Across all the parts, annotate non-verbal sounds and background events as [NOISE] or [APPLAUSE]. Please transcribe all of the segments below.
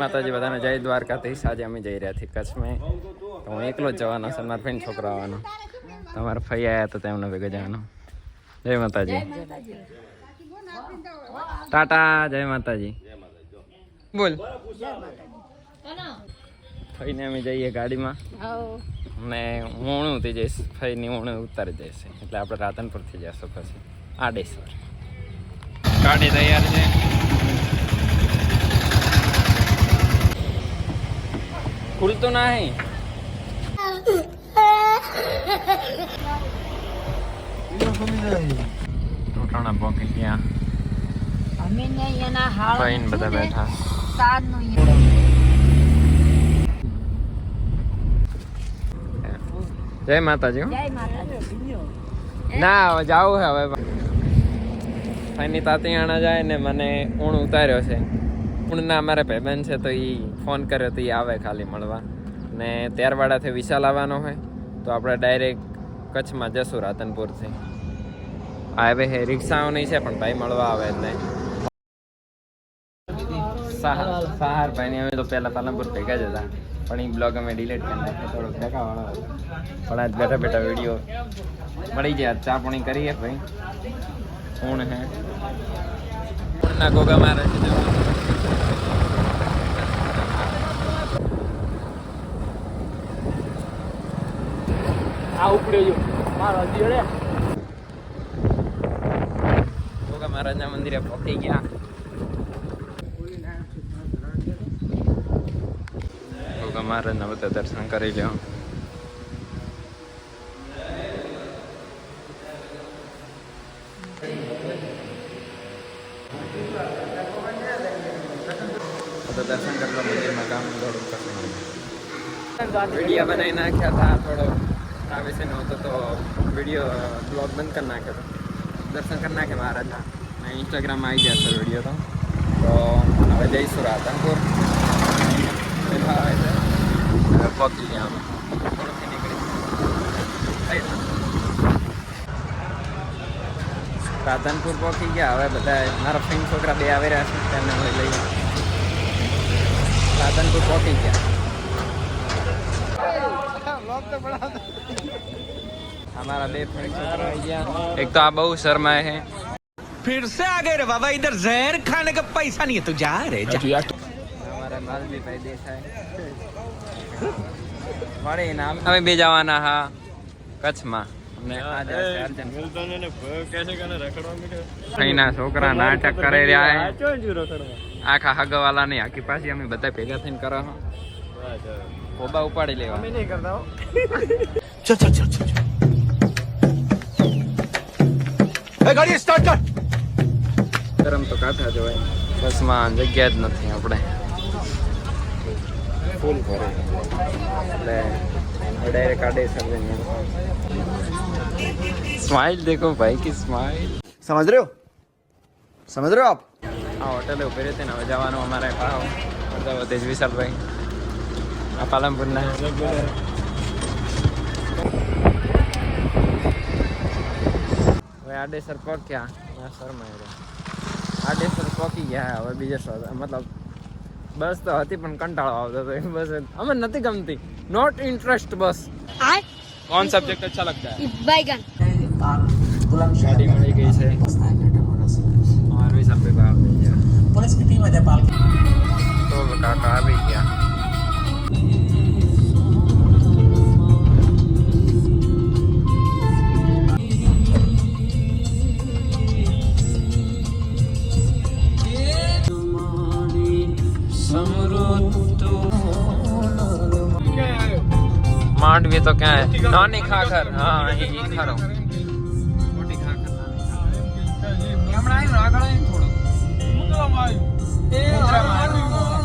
માતાજી બધાને જય દ્વારકાધીશ. આજે અમે જઈ રહ્યા છીએ કચ્છમાં તો હું એકલો જ જવાનો છે, મારા ફ્રેન્ડ છોકરા આવવાનો તમારા ફઈ આવ્યા તો તેમને ભેગો જવાનો. જય માતાજી. ટાટા, જય માતાજી. બોલ. ફઈને અમે જઈએ ગાડીમાં. અને હું ઊણુંથી જઈશ. ફઈની ઊણે ઉતારી જઈશ. એટલે આપણે રાધનપુરથી જઈશું પછી. આડેશ્વર. ગાડી તૈયાર છે. ખુલતું નહીં ટોટાણા પોકી ગયા. અમે ને અહીંયાના હાળ ફઈને બધા બેઠા. જય માતાજી જય માતાજી. ના હવે જાવું હે હવે. ફઈની તાતિયાણા જાય ને મને ઊણ ઉતાર્યો છે. ઊણના અમારે ભાઈબંધ છે તો એ ફોન કર્યો તો એ આવે ખાલી મળવા. ને ત્યારવાડાથી વિશાલ આવવાનો હોય, તો આપણે ડાયરેક્ટ કચ્છમાં જશું રાતનપુરથી આવે હે રિક્ષાઓ નહીં છે, પણ ભાઈ મળવા આવે એટલે. સહાર સહાર ભાઈ અમે તો પહેલાં પાલનપુર ભેગા જ હતા, પણ એ બ્લોગ અમે ડિલીટ કરી નાખ્યો થોડો ભેગા પણ આજ બેઠા બેઠા વીડિયો મળી ગયા, ચા પાણી કરીએ ભાઈ. કોણ હે? ના ગોગા મારે છે આ ઉપડ્યો જો મારો જીવડે ગોગા મહારાજના મંદિરે પહોંચી ગયા ગોગા મહારાજના બધા દર્શન કરી લ્યો બધા દર્શન કરવા મંદિરમાં કામ થોડું કરવાનું વીડિયો બનાવી નાખ્યા હતા થોડો આ ને નહોતો તો વીડિયો બ્લોગ બંધ કરી નાખ્યો હતો દર્શન કરી નાખે મહારાજના અને ઇન્સ્ટાગ્રામમાં આવી ગયા છે વીડિયો તો તો હવે જઈશું રાધનપુર આવે પહોંચી ગયા અમે નીકળી રાધનપુર પહોંચી ગયા હવે બધા મારા ફ્રેન્ડ છોકરા બે આવી રહ્યા છે તેમને લઈ રાધનપુર પહોંચી ગયા બે એક તો આ બહુ શરમાય હે फिर से आ गए रे बाबा इधर जहर खाने का पैसा नहीं है तो जा रे जा। हमारा माल भी દેખાય વાળે નામ અમે બે જવાના હા કચ્છમાં છોકરા નાટક કરે આખા હગવાલા ની આખી પાછી અમે બધા ભેગા થઈને કરો ખોબા ઉપાડી લેવા. અમે ચલ ચલ ચલ ચલ ગાડી સ્ટાર્ટ કર. ગરમ તો કાથા જો ભાઈ બસમાં જગ્યા જ નથી આપણે. ફૂલ ભરે એટલે ડાયરેક આડે સમજે સ્માઈલ દેખો ભાઈ કી સ્માઈલ સમજ રહ્યો? સમજ રહ્યો આપ? આ હોટેલે ઊભી રહી હતી ને હવે જવાનું અમારે. ભાવ અમદાવાદ જ વિશાલભાઈ. આ પાલનપુરના હવે આડેસર પહોંચ્યા ના શર્મા આડેસર પહોંચી ગયા હવે બીજે મતલબ બસ તો હતી પણ કંટાળો આવતો હતો બસ અમે નથી ગમતી નોટ ઇન્ટરેસ્ટ બસ કોણ સબ્જેક્ટ અચ્છા લગતા હે બાયગન ગાડી મળી ગઈ છે और भी सब बेकार हो? गया पुलिस की टीम है नेपाल की तो માંડવી તો ક્યાં? નાની ખાખર. હા અહીં ખરો. મોટી ખાખર. હમણાં આવ્યું આગળ આવ્યું ટાઈમ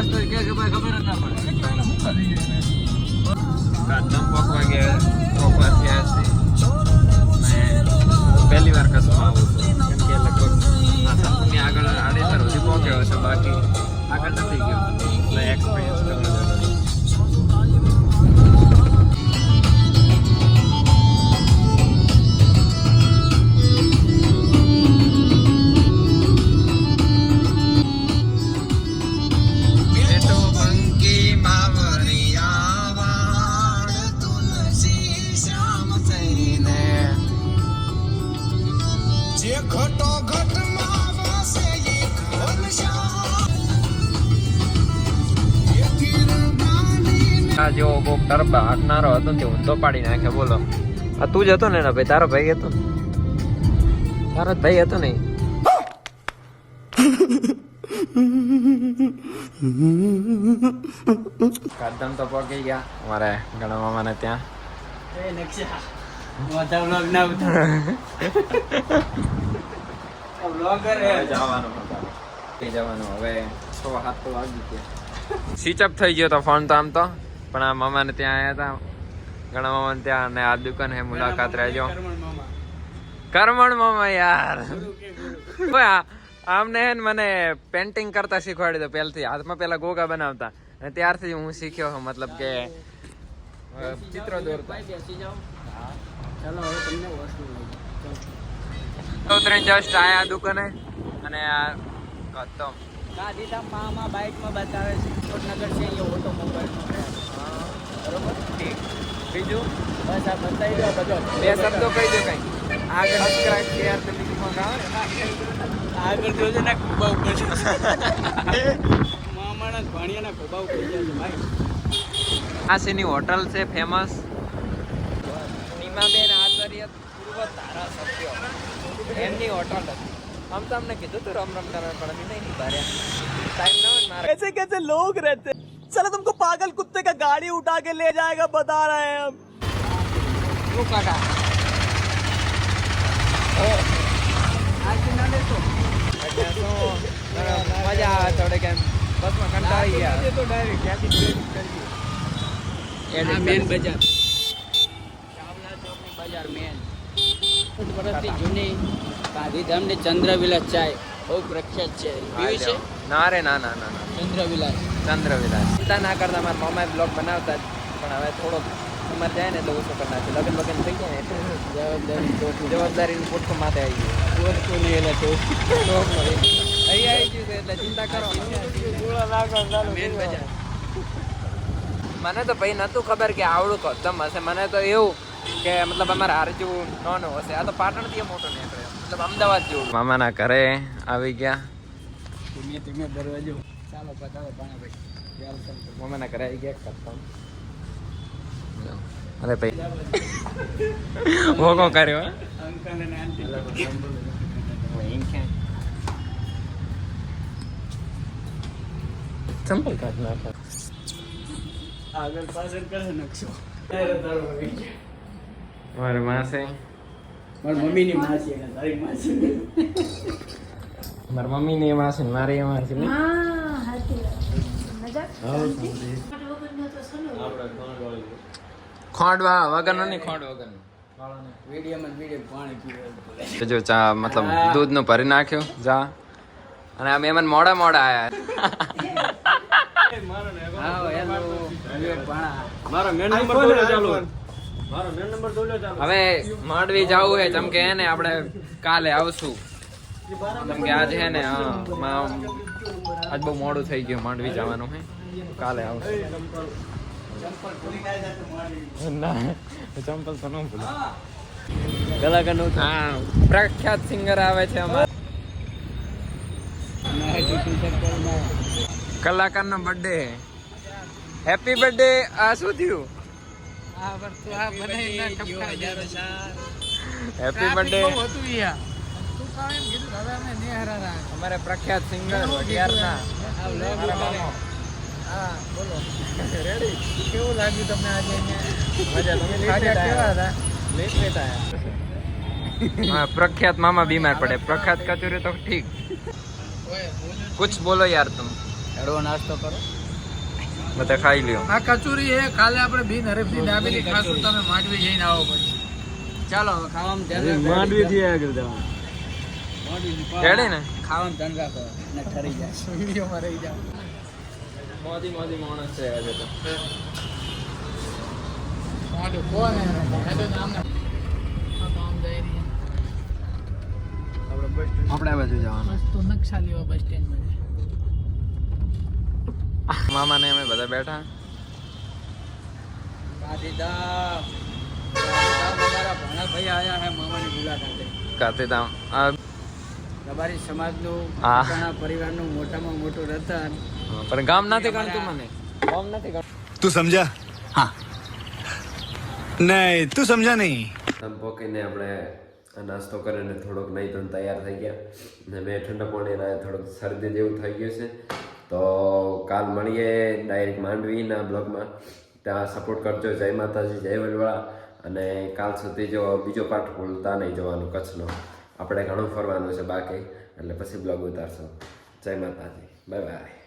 ખબર જ ના પડે. કાચમ પોકવા ગયા પોકવા થયા છે પહેલી વાર કચ્છમાં આવું છું. કે લગભગ આ આગળ આડેસર સુધી પહોંચ્યો છે, બાકી આગળ નથી ગયો. એટલે એક્સપિરિયન્સ કરવો જે ઘટો ઘટમાં એ આ જેવો કોક ટરબા હાંકનારો હતો ને તે ઊંધો પાડી નાખે બોલો. આ તું જ હતો ને એના ભાઈ? તારો ભાઈ હતો તારો ભાઈ હતો ને ઈ? તો પહોંચી ગયા અમારે ગણા મામાને ત્યાં. જવાનું [LAUGHS] જવાનું? હવે છ સાત તો વાગી ગયા. સ્વિચ અપ થઈ ગયો તો ફોન તો આમ તો. પણ આ મામાને ત્યાં આવ્યા હતા ઘણા મામાને ત્યાં અને આ દુકાન હે મુલાકાત રહેજો. કરમણ મામા. યાર. આમને હે ને મને પેન્ટિંગ કરતા શીખવાડી દો. પહેલથી હાથમાં પેલા ગોગા બનાવતા. અને ત્યારથી હું શીખ્યો મતલબ કે ચિત્ર દોરતા. તો ત્રણ જસ્ટ આયા દુકાને. અને આ કદમ ગાંધીધામ મામા બાઇકમાં બતાવે છે. નગર છે અહીંયા ઓટોમોબાઈલ બરોબર? ઠીક. બીજું? બસ આ બતાવી દો બધો. બે શબ્દો કહી દો કઈ. આગળ સબસ્ક્રાઇબ શેર તો બીજું કામ આગળ જોજો ને ખૂબ ઉપર છે મામાના ભાણિયાના ખૂબ ઉપર છે ભાઈ. આ શેની હોટલ છે ફેમસ નીમાબેન આચાર્ય પૂર્વ ધારાસભ્ય એમની હોટલ હતી આમ તો અમને કીધું તું રમ રમ કરવા પણ અમે નહીં નિભાર્યા ટાઈમ ના હોય ને મારે कैसे कैसे लोग रहते चलो तुमको पागल कुत्ते का गाड़ी उठा के ले जाएगा बता रहे हैं हम શું કાકા એટલે શું મજા આવે થોડીક એમ બસમાં કંટાળી ગયા તો ડાયરેક્ટ વર્ષથી જૂની ગાંધીધામની ચંદ્રવિલાસ ચાય બહુ પ્રખ્યાત છે. પીવી છે? ના રે ના ના ના ચંદ્રવિલાસ. ચંદ્રવિલાસ. ચિંતા ના કરતા મારા મામા બ્લોગ બનાવતા જ પણ હવે થોડોક ઉંમર જાય ને તો ઓછો કરી નાખે. લગ્ન બગન થઈ ગયા ને જવાબદારી જવાબદારીનું પોટકો માથે આવી ગયું નહીં એટલે તો શોખ મળી. અહીં આવી ગયું એટલે ચિંતા કરો. મેન તો ભાઈ નતું ખબર કે આવડું કદમ હશે. મને તો એવું કે મતલબ અમારે હાર જેવું નાનું હશે. આ તો પાટણથી મોટો નીકળ્યો મતલબ અમદાવાદ જેવું. મામાના ઘરે આવી ગયા. ધીમે ધીમે દરવાજો ચાલો પાણા ભાઈ. મામાના ઘરે આવી ગયા કદમ અરે ભાઈ. [LAUGHS] ભોગો કર્યો અંકલ અને આંટી. ચંપલ કાઢ નાખો. આગળ પાછળ કરે નકશો. મારી માસે. મારી તારી મારી મમ્મીની એ માસી ને મારી એ માસી ને. ખોંડવા વગરનો નહીં ખોંડ પાણી જો ચા મતલબ દૂધનું ભરી નાખ્યું જા. અને આ મહેમાન મોડા મોડા આયા. મારો મેન નંબર ચાલુ. હવે માંડવી જવું હે જેમ કે હે ને આપણે કાલે આવશું. જેમ કે આજે હે ને આજ બહુ મોડું થઈ ગયું માંડવી જવાનું હે. કાલે આવશું. ના ચંપલ તો ન ભૂલ. કલાકાર હા પ્રખ્યાત સિંગર આવે છે અમારે. કલાકારનો બર્થડે હેપી બર્થડે આ શું થયું? હેપી બર્થડે અમારે પ્રખ્યાત સિંગર વઢિયારના [LAUGHS] કેવું લાગ્યું તમને આજે પ્રખ્યાત મામા બીમાર પડે. પ્રખ્યાત કચોરી તો ઠીક. કુછ બોલો યાર તમ. એડવો નાસ્તો કરો. બધા ખાઈ લ્યો. આ કચુરી એ કાલે આપણે બિન હરેફની દાબેલી ખાશું તમે માંડવી જઈને આવો પછી. ચાલો હવે ખાવામાં ધ્યાન માંડવી રેડી ને? ખાવાનું ધ્યાન રાખો ને ઠરી જાય. વિડીયોમાં રહી જાઓ. મોદી મોદી માણસ છે આજે તો. મોઢું કોણ હે? હે તો નામ આપણે બાજુ જવાનું. બસ તો નકશા લેવા બસ સ્ટેન્ડમાં જાય. મામા ને અમે બધા બેઠા ગાંધીધામ ગાંધીધામ અમારા ભણા ભાઈ આયા મામાને અમે બધા બેઠા. તું સમજા? હા. નહીં પોકીને આપણે નાસ્તો કરીને થોડોક નહીં તૈયાર થઈ ગયા. ને મેં ઠંડા પાણીના થોડોક શરદી જેવું થઈ ગયું છે. તો કાલ મળીએ ડાયરેક્ટ માંડવીના બ્લોગમાં ત્યાં સપોર્ટ કરજો. જય માતાજી, જય વલવાળા. અને કાલ સુધી જો બીજો પાઠ ભૂલતા નહીં જવાનું, કચ્છનો. આપણે ઘણું ફરવાનું છે બાકી. એટલે પછી બ્લોગ ઉતારશો. જય માતાજી. Bye bye